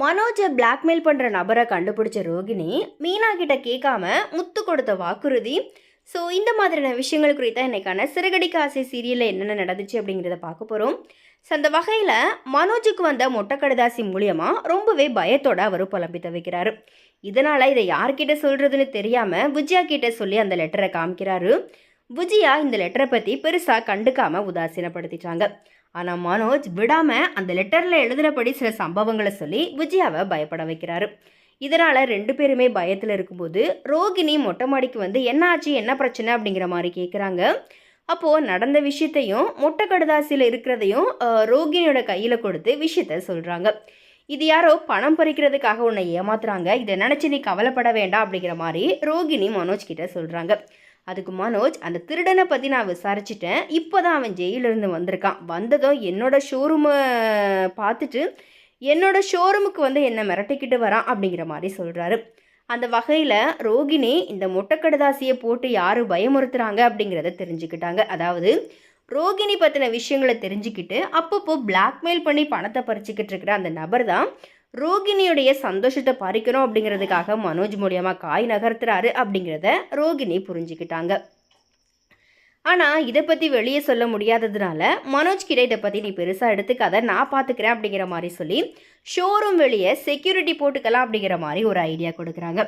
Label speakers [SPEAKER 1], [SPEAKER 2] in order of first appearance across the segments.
[SPEAKER 1] மனோஜை blackmail பண்ணுற நபரை கண்டுபிடிச்ச ரோகிணி மீனா கிட்ட கேட்காம முத்து கொடுத்த வாக்குறுதி. ஸோ இந்த மாதிரியான விஷயங்கள் குறித்த இன்னைக்கான சிறகடிக்க ஆசை சீரியலில் என்னென்ன நடந்துச்சு அப்படிங்கிறத பார்க்க போகிறோம் ஸோ அந்த வகையில் மனோஜுக்கு வந்த மொட்டை கடுதாசி மூலியமாக ரொம்பவே பயத்தோட அவர் புலம்பி தவிக்கிறாரு. இதனால் இதை யார்கிட்ட சொல்கிறதுன்னு தெரியாமல் விஜயா கிட்ட சொல்லி அந்த லெட்டரை காமிக்கிறாரு. விஜயா இந்த லெட்டரை பற்றி பெருசாக கண்டுக்காமல் உதாசீனப்படுத்திட்டாங்க. ஆனால் மனோஜ் விடாமல் அந்த லெட்டரில் எழுதுனபடி சில சம்பவங்களை சொல்லி விஜயாவை பயப்பட வைக்கிறாரு. இதனால் ரெண்டு பேருமே பயத்தில் இருக்கும்போது ரோகிணி மொட்டை மாடிக்கு வந்து என்ன ஆச்சு? என்ன பிரச்சனை? அப்படிங்கிற மாதிரி கேட்குறாங்க அப்போது நடந்த விஷயத்தையும் மொட்டை கடுதாசியில் இருக்கிறதையும் ரோகிணியோட கையில் கொடுத்து விஷயத்த சொல்கிறாங்க இது யாரோ பணம் பறிக்கிறதுக்காக உன்னை ஏமாத்துறாங்க. இதை நினச்சி நீ கவலைப்பட வேண்டாம். அப்படிங்கிற மாதிரி ரோகிணி மனோஜ் கிட்ட சொல்கிறாங்க அதுக்கு மனோஜ் அந்த திருடனை பற்றி நான் விசாரிச்சிட்டேன். இப்போ தான் அவன் ஜெயிலிருந்து வந்திருக்கான். வந்ததும் என்னோட ஷோரூமை பார்த்துட்டு என்னோட ஷோரூமுக்கு வந்து என்னை மிரட்டிக்கிட்டு வரான் அப்படிங்கிற மாதிரி சொல்கிறாரு அந்த வகையில் ரோகிணி இந்த மொட்டைக்கடதாசியை போட்டு யார் பயமுறுத்துகிறாங்க அப்படிங்கிறத தெரிஞ்சுக்கிட்டாங்க. அதாவது ரோகிணி பற்றின விஷயங்களை தெரிஞ்சுக்கிட்டு அப்பப்போ பிளாக்மெயில் பண்ணி பணத்தை பறிச்சுக்கிட்டு இருக்கிற அந்த நபர் தான் ரோகிணியுடைய சந்தோஷத்தை பறிக்கணும் அப்படிங்கிறதுக்காக மனோஜ் மூலியமாக காய் நகர்த்துறாரு அப்படிங்கிறத ரோகிணி புரிஞ்சுக்கிட்டாங்க. ஆனால் இதை பற்றி வெளியே சொல்ல முடியாததுனால மனோஜ் கிட்ட இதை பற்றி நீ பெருசாக எடுத்துக்காத நான் பார்த்துக்கிறேன் அப்படிங்கிற மாதிரி சொல்லி ஷோரூம் வெளியே செக்யூரிட்டி போட்டுக்கலாம் அப்படிங்கிற மாதிரி ஒரு ஐடியா கொடுக்குறாங்க.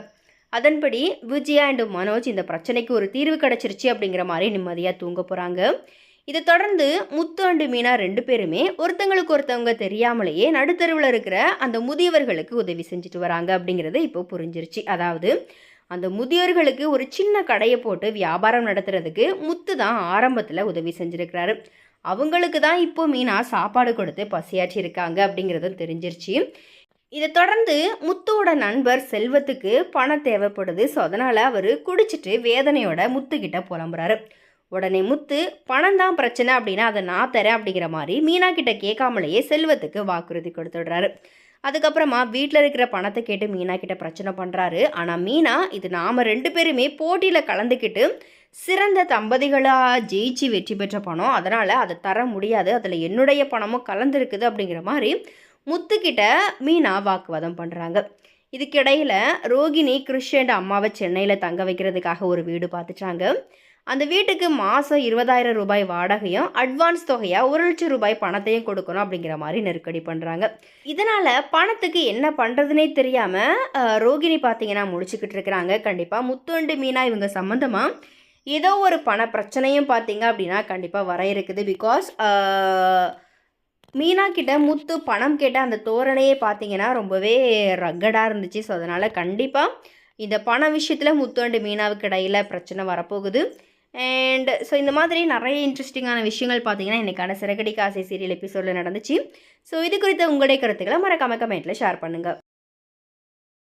[SPEAKER 1] அதன்படி விஜயா அண்டு மனோஜ் இந்த பிரச்சனைக்கு ஒரு தீர்வு கிடச்சிருச்சு அப்படிங்கிற மாதிரி நிம்மதியாக தூங்க போகிறாங்க இதை தொடர்ந்து முத்து அண்டு மீனா ரெண்டு பேருமே ஒருத்தங்களுக்கு ஒருத்தவங்க தெரியாமலேயே நடுத்தருவில் இருக்கிற அந்த முதியவர்களுக்கு உதவி செஞ்சுட்டு வராங்க அப்படிங்கிறது இப்போ புரிஞ்சிருச்சு. அதாவது அந்த முதியோர்களுக்கு ஒரு சின்ன கடையை போட்டு வியாபாரம் நடத்துறதுக்கு முத்து தான் ஆரம்பத்தில் உதவி செஞ்சுருக்கிறாரு. அவங்களுக்கு தான் இப்போ மீனா சாப்பாடு கொடுத்து பசியாற்றி இருக்காங்க அப்படிங்கிறதும் தெரிஞ்சிருச்சு. இதை தொடர்ந்து முத்துவோட நண்பர் செல்வத்துக்கு பணம் தேவைப்படுது. ஸோ அதனால் அவர் குடிச்சிட்டு வேதனையோட முத்துக்கிட்ட புலம்புறாரு. உடனே முத்து பணம் தான் பிரச்சனை அப்படின்னா அதை நான் தரேன் அப்படிங்கிற மாதிரி மீனா கிட்ட கேட்காமலேயே செல்வத்துக்கு வாக்குறுதி கொடுத்துடுறாரு. அதுக்கப்புறமா வீட்டில் இருக்கிற பணத்தை கேட்டு மீனா கிட்ட பிரச்சனை பண்ணுறாரு ஆனால் மீனா இது நாம் ரெண்டு பேருமே போட்டியில் கலந்துக்கிட்டு சிறந்த தம்பதிகளாக ஜெயிச்சு வெற்றி பெற்ற பணம். அதனால் அதை தர முடியாது. அதில் என்னுடைய பணமும் கலந்துருக்குது அப்படிங்கிற மாதிரி முத்துக்கிட்ட மீனா வாக்குவாதம் பண்ணுறாங்க இதுக்கிடையில் ரோகிணி கிருஷ்ணன் அம்மாவை சென்னையில் தங்க வைக்கிறதுக்காக ஒரு வீடு பார்த்துட்டாங்க அந்த வீட்டுக்கு மாதம் இருபதாயிரம் ரூபாய் வாடகையும் அட்வான்ஸ் தொகையாக ஒரு லட்சம் ரூபாய் பணத்தையும் கொடுக்கணும் அப்படிங்கிற மாதிரி நெருக்கடி பண்ணுறாங்க இதனால் பணத்துக்கு என்ன பண்ணுறதுனே தெரியாமல் ரோகிணி பார்த்தீங்கன்னா முடிச்சுக்கிட்டு இருக்கிறாங்க. கண்டிப்பாக முத்துண்டு மீனா இவங்க சம்மந்தமாக ஏதோ ஒரு பண பிரச்சனையும் பார்த்தீங்க அப்படின்னா கண்டிப்பாக வர இருக்குது. பிகாஸ் மீனா கிட்ட முத்து பணம் கேட்ட அந்த தோரணையே பார்த்தீங்கன்னா ரொம்பவே ரக்கடாக இருந்துச்சு. ஸோ அதனால் கண்டிப்பாக இந்த பண விஷயத்தில் முத்து அண்டு மீனாவுக்கு இடையில் பிரச்சனை வரப்போகுது. அண்ட் ஸோ இந்த மாதிரி நிறைய இன்ட்ரெஸ்டிங்கான விஷயங்கள் பார்த்தீங்கன்னா இன்றைக்கான சிறகடி காசை சீரியல் எபிசோடில் நடந்துச்சு. ஸோ இது குறித்த உங்களுடைய கருத்துக்களை மறக்காம கமெண்ட்டில் ஷேர் பண்ணுங்கள்